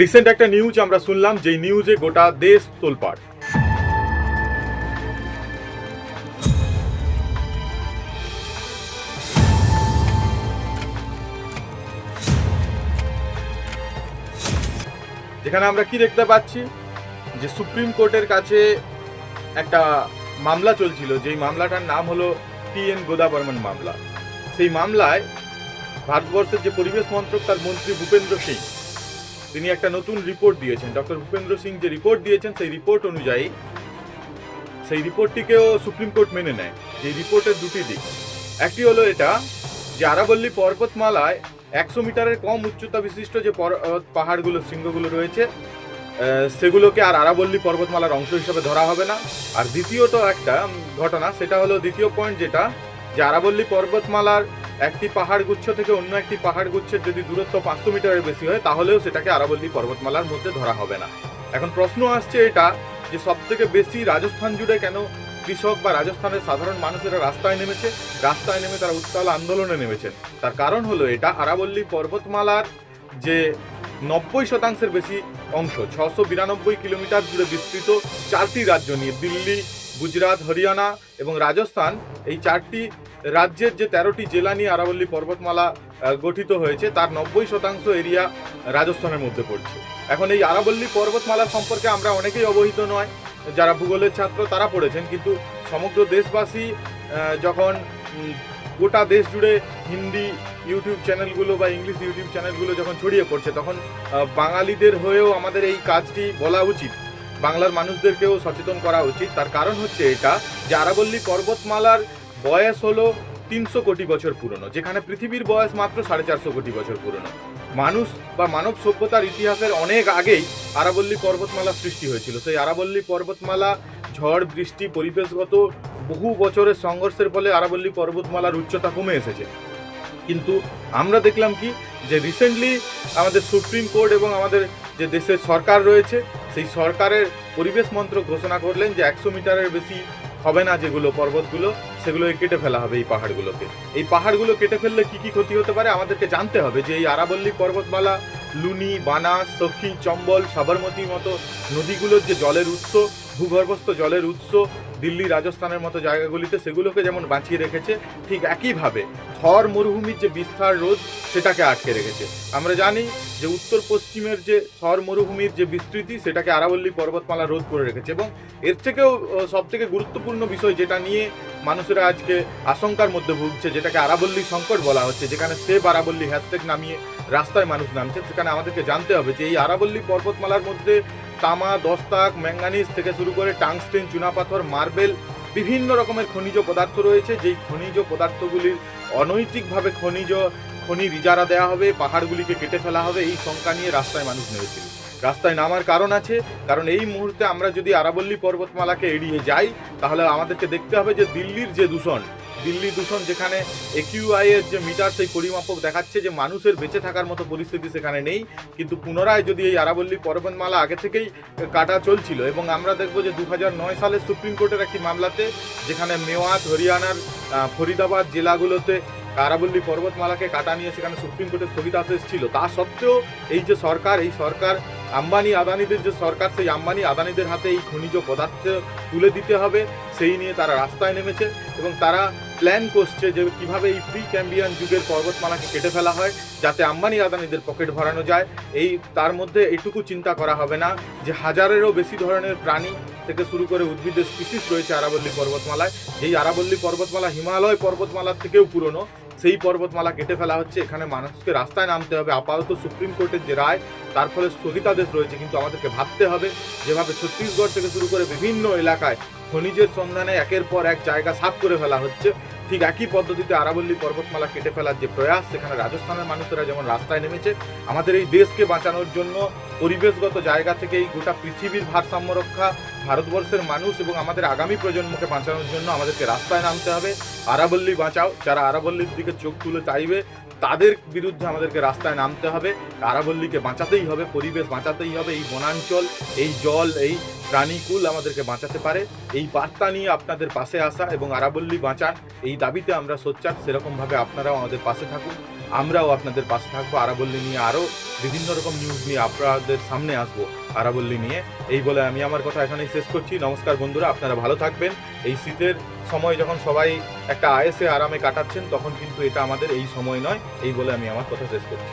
Recent একটা news আমরা শুনলাম, যেই নিউজে গোটা দেশ তোলপাড়। যেখানে আমরা কি দেখতে পাচ্ছি? যে সুপ্রিম কোর্টের কাছে একটা মামলা চলছিল, যেই মামলাটার নাম হলো টি এন গোদাবর্মন মামলা। সেই মামলায় ভারতবর্ষের যে পরিবেশ মন্ত্রক, তার মন্ত্রী ভূপেন্দ্র সিং তিনি একটা নতুন রিপোর্ট দিয়েছেন। ডক্টর ভূপেন্দ্র সিং যে রিপোর্ট দিয়েছেন, সেই রিপোর্ট অনুযায়ী, সেই রিপোর্টটিকেও সুপ্রিম কোর্ট মেনে নেয়, যে রিপোর্টের দুটি দিক। একটি হলো এটা, যে আরাবল্লী পর্বতমালায় একশো মিটারের কম উচ্চতা বিশিষ্ট যে পাহাড়গুলো, শৃঙ্গগুলো রয়েছে সেগুলোকে আর আরাবল্লী পর্বতমালার অংশ হিসেবে ধরা হবে না। আর দ্বিতীয়ত একটা ঘটনা, সেটা হলো দ্বিতীয় পয়েন্ট যেটা, যে আরাবল্লী পর্বতমালার একটি পাহাড় গুচ্ছ থেকে অন্য একটি পাহাড় গুচ্ছের যদি দূরত্ব পাঁচশো মিটারের বেশি হয়, তাহলেও সেটাকে আরাবল্লী পর্বতমালার মধ্যে ধরা হবে না। এখন প্রশ্ন আসছে এটা যে সব থেকে বেশি রাজস্থান জুড়ে কেন কৃষক বা রাজস্থানের সাধারণ মানুষেরা রাস্তায় নেমেছে? রাস্তায় নেমে তারা উত্তাল আন্দোলনে নেমেছেন তার কারণ হলো এটা আরাবল্লী পর্বতমালার যে নব্বই শতাংশের বেশি অংশ, ছশো বিরানব্বই কিলোমিটার জুড়ে বিস্তৃত চারটি রাজ্য নিয়ে, দিল্লি, গুজরাট, হরিয়ানা এবং রাজস্থান, এই চারটি রাজ্যের যে তেরোটি জেলা নিয়ে আরাবল্লী পর্বতমালা গঠিত হয়েছে, তার নব্বই শতাংশ এরিয়া রাজস্থানের মধ্যে পড়ছে। এখন এই আরাবল্লী পর্বতমালা সম্পর্কে আমরা অনেকেই অবহিত নয়, যারা ভূগোলের ছাত্র তারা পড়েছেন, কিন্তু সমগ্র দেশবাসী যখন গোটা দেশ জুড়ে হিন্দি ইউটিউব চ্যানেলগুলো বা ইংলিশ ইউটিউব চ্যানেলগুলো যখন ছড়িয়ে পড়ছে, তখন বাঙালিদের হয়েও আমাদের এই কাজটি বলা উচিত। বাংলার মানুষদেরকেও সচেতন করা উচিত। তার কারণ হচ্ছে এটা যে আরাবল্লী পর্বতমালার বয়স হলো তিনশো কোটি বছর পুরনো, যেখানে পৃথিবীর বয়স মাত্র সাড়ে চারশো কোটি বছর পুরনো। মানুষ বা মানব সভ্যতার ইতিহাসের অনেক আগেই আরাবল্লী পর্বতমালা সৃষ্টি হয়েছিল। সেই আরাবল্লী পর্বতমালা, ঝড়, বৃষ্টি, পরিবেশগত বহু বছরের সংঘর্ষের ফলে আরাবল্লী পর্বতমালার উচ্চতা কমে এসেছে। কিন্তু আমরা দেখলাম কি, যে রিসেন্টলি আমাদের সুপ্রিম কোর্ট এবং আমাদের যে দেশের সরকার রয়েছে, সেই সরকারের পরিবেশ মন্ত্রক ঘোষণা করলেন যে একশো মিটারের বেশি হবে না যেগুলো পর্বতগুলো, সেগুলোকে কেটে ফেলা হবে এই পাহাড়গুলোকে। এই পাহাড়গুলো কেটে ফেললে কি কি ক্ষতি হতে পারে? আমাদেরকে জানতে হবে যে এই আরাবল্লী পর্বতমালা, লুনি, বানাস, সখী, চম্বল, সাবরমতির মতো নদীগুলোর যে জলের উৎস, ভূগর্ভস্থ জলের উৎস দিল্লি, রাজস্থানের মতো জায়গাগুলিতে সেগুলোকে যেমন বাঁচিয়ে রেখেছে, ঠিক একইভাবে থর মরুভূমির যে বিস্তার রোধ, সেটাকে আটকে রেখেছে। আমরা জানি যে উত্তর পশ্চিমের যে থর মরুভূমির যে বিস্তৃতি, সেটাকে আরাবল্লী পর্বতমালা রোধ করে রেখেছে এবং এর থেকেও সব থেকে গুরুত্বপূর্ণ বিষয় যেটা নিয়ে মানুষেরা আজকে আশঙ্কার মধ্যে ভুগছে, যেটাকে আরাবল্লী সংকট বলা হচ্ছে, যেখানে সেব আরাবল্লী হ্যাশট্যাগ নামিয়ে রাস্তায় মানুষ নামছে, সেখানে আমাদেরকে জানতে হবে যে এই আরাবল্লী পর্বতমালার মধ্যে তামা, দস্তাক, ম্যাঙ্গানিজ থেকে শুরু করে টাংস্টেন চুনাপাথর মার্বেল, বিভিন্ন রকমের খনিজ পদার্থ রয়েছে। যেই খনিজ পদার্থগুলির অনৈতিকভাবে খনিজ খনির ইজারা দেওয়া হবে, পাহাড়গুলিকে কেটে ফেলা হবে, এই শঙ্কা নিয়ে রাস্তায় মানুষ নেমেছিল। রাস্তায় নামার কারণ আছে, কারণ এই মুহূর্তে আমরা যদি আরাবল্লী পর্বতমালাকে এড়িয়ে যাই, তাহলে আমাদেরকে দেখতে হবে যে দিল্লির যে দূষণ দিল্লি দূষণ, যেখানে একিউআই এর যে মিটার, সেই পরিমাপক দেখাচ্ছে যে মানুষের বেঁচে থাকার মতো পরিস্থিতি সেখানে নেই। কিন্তু পুনরায় যদি এই আরাবল্লী পর্বতমালা আগে থেকেই কাটা চলছিল, এবং আমরা দেখব যে দু নয় সালে সুপ্রিম কোর্টের একটি মামলাতে, যেখানে মেওয়াত, হরিয়ানার ফরিদাবাদ জেলাগুলোতে আরাবল্লী পর্বতমালাকে কাটা নিয়ে সেখানে সুপ্রিম কোর্টের স্থগিতাদেশ ছিল। তা সত্ত্বেও এই যে সরকার, এই সরকার আম্বানি আদানিদের যে সরকার, সেই আম্বানি আদানিদের হাতে এই খনিজ পদার্থ তুলে দিতে হবে। সেই নিয়ে তারা রাস্তায় নেমেছে, এবং তারা প্ল্যান করছে যে কীভাবে এই প্রি ক্যাম্বিয়ান যুগের পর্বতমালাকে কেটে ফেলা হয়, যাতে আম্বানি আদানিদের পকেট ভরানো যায়। এই, তার মধ্যে এইটুকু চিন্তা করা হবে না যে হাজারেরও বেশি ধরনের প্রাণী থেকে শুরু করে উদ্ভিদের স্পিসিস রয়েছে আরাবল্লী পর্বতমালায়। যেই আরাবল্লী পর্বতমালা হিমালয় পর্বতমালার থেকেও পুরনো, সেই পর্বতমালা কেটে ফেলা হচ্ছে। এখানে মানুষকে রাস্তায় নামতে হবে। আপাতত সুপ্রিম কোর্টের যে রায়, তার ফলে স্থগিতাদেশ রয়েছে। কিন্তু আমাদেরকে ভাবতে হবে যেভাবে ছত্তিশগড় থেকে শুরু করে বিভিন্ন এলাকায় খনিজের সন্ধানে একের পর এক জায়গা সাফ করে ফেলা হচ্ছে। ঠিক একই পদ্ধতিতে আরাবল্লী পর্বতমালা কেটে ফেলার যে প্রয়াস, সেখানে রাজস্থানের মানুষেরা যেমন রাস্তায় নেমেছে, আমাদের এই দেশকে বাঁচানোর জন্য পরিবেশগত জায়গা থেকেই গোটা পৃথিবীর ভারসাম্য রক্ষা ভারতবর্ষের মানুষ এবং আমাদের আগামী প্রজন্মকে বাঁচানোর জন্য আমাদেরকে রাস্তায় নামতে হবে। আরাবল্লী বাঁচাও, যারা আরাবল্লীর দিকে চোখ তুলে চাইবে, তাদের বিরুদ্ধে আমাদেরকে রাস্তায় নামতে হবে। আরাবল্লীকে বাঁচাতেই হবে, পরিবেশ বাঁচাতেই হবে, এই বনাঞ্চল, এই জল, এই প্রাণীকুল আমাদেরকে বাঁচাতে পারে। এই বার্তা নিয়ে আপনাদের পাশে আসা এবং আরাবল্লী বাঁচান এই দাবিতে আমরা সোচ্চার, সেরকমভাবে আপনারাও আমাদের পাশে থাকুন। আমরাও আপনাদের পাশে থাকব, আরাবল্লী নিয়ে আরও বিভিন্ন রকম নিউজ নিয়ে আপনাদের সামনে আসব আরাবল্লী নিয়ে। এই বলে আমি আমার কথা এখানেই শেষ করছি। নমস্কার বন্ধুরা, আপনারা ভালো থাকবেন। এই শীতের সময় যখন সবাই একটা আয়েসে আরামে কাটাচ্ছেন, তখন কিন্তু এটা আমাদের এই সময় নয়। এই বলে আমি আমার কথা শেষ করছি।